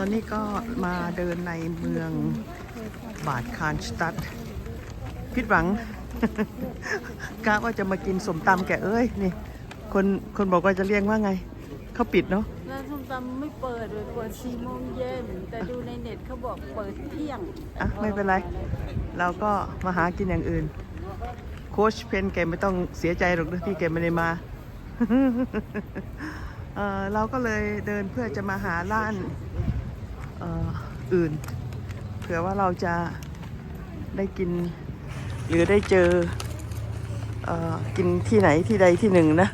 ตอนนี้ก็มาเดินในเมืองบาดคานสตัดพิดหวังกะว่าจะมากินสมตำแกเอ้ยนี่ คนคนบอกว่าจะเรียกว่าไง เขาปิดเนาะร้านส้มตำไม่เปิดเลยเปิดสี่โมงเย็นแต่ดูในเน็ตเขาบอกเปิดเที่ยงอะไม่เป็นไร เราก็มาหากินอย่างอื่น โค้ชเพนแกไม่ต้องเสียใจหรอกนะที่แกไม่ได้มาเอ่อเราก็เลยเดินเพื่อจะมาหาร้านเอื่น เผื่อว่าเราจะได้กิน หรือได้เจอเออกินที่ไหนที่ใดที่หนึ่งนะ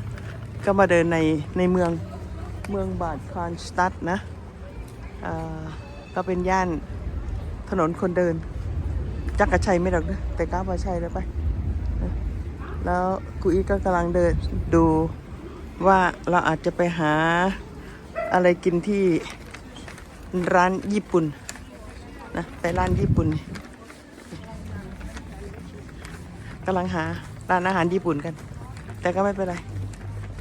ก็มาเดินในในเมืองเมืองบาดคานสตัดนะก็เป็นย่านถนนคนเดิน จักรชัยไม่หรอกนะแต่ก้าวมาชัยแล้วไป แล้วกูอีก็กำลังเดินดูว่าเราอาจจะไปหาอะไรกินที่ร้านญี่ปุ่น นะไปร้านญี่ปุ่นกำลังหาร้านอาหารญี่ปุ่นกัน แต่ก็ไม่เป็นไร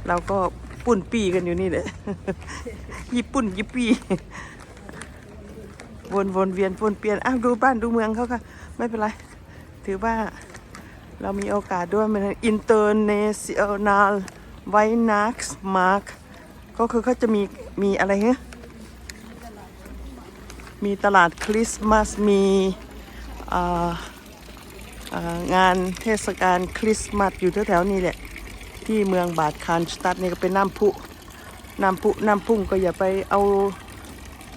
เราก็ปุ่นปีกันอยู่นี่แหละญี่ปุ่นญี่ปีวนวนเวียนวนเปลี่ยนอ้าวดูบ้านดูเมืองเขาค่ะ ไม่เป็นไร ถือว่าเรามีโอกาสด้วยมัน international w i n a x mark ก็คือเขาจะมีมีอะไรเงี้ย มีตลาดคริสต์มาสมีงานเทศกาลคริสต์มาสอยู่แถวๆนี้แหละ ที่เมืองบาดคานสตัดนี่ก็เป็นน้ำพุน้ำพุน้ำพุ่งก็อย่าไปเอา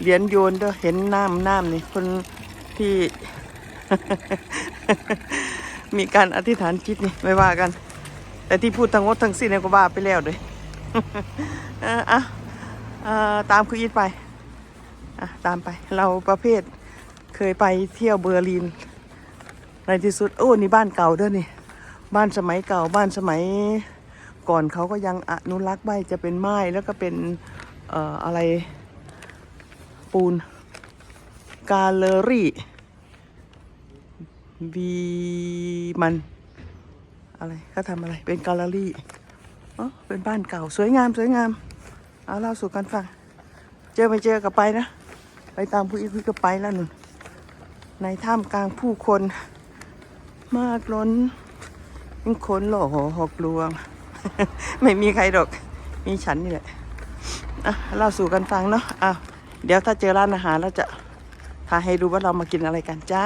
เหรียญโยนเด้อเห็นน้ำน้ำนี่คนที่ มีการอธิษฐานจิตนี่ไม่ว่ากัน แต่ที่พูดทั้งหมดทั้งสิ้นเนี่ยก็ว่าไปแล้วเลยเอออะอ่อตามคุยอีทไป อะตามไป เราประเภทเคยไปเที่ยวเบอร์ลิน ในที่สุดโอ้นี่บ้านเก่าด้อนี่ บ้านสมัยเก่าบ้านสมัยก่อนเขาก็ยังอนุรักษ์ไว้จะเป็นไม้แล้วก็เป็นเอ่ออะไรปูนกาเลอรี่วีมัน อะไรเขาทำอะไรเป็นกาเลอรี่อ๋อเป็นบ้านเก่าสวยงามสวยงาม เอาเล่าสู่กันฟัง เจอไม่เจอกับไปนะ ไปตามผู้อีกก็ไปแล้วนุ่นในท่ามกลางผู้คนมากล้นยังคนหล่อหอกลวง ไม่มีใครหรอก มีฉันนี่แหละอะเล่าสู่กันฟังเนาะอ้าวเดี๋ยวถ้าเจอร้านอาหารเราจะพาให้ดูว่าเรามากินอะไรกันจ้า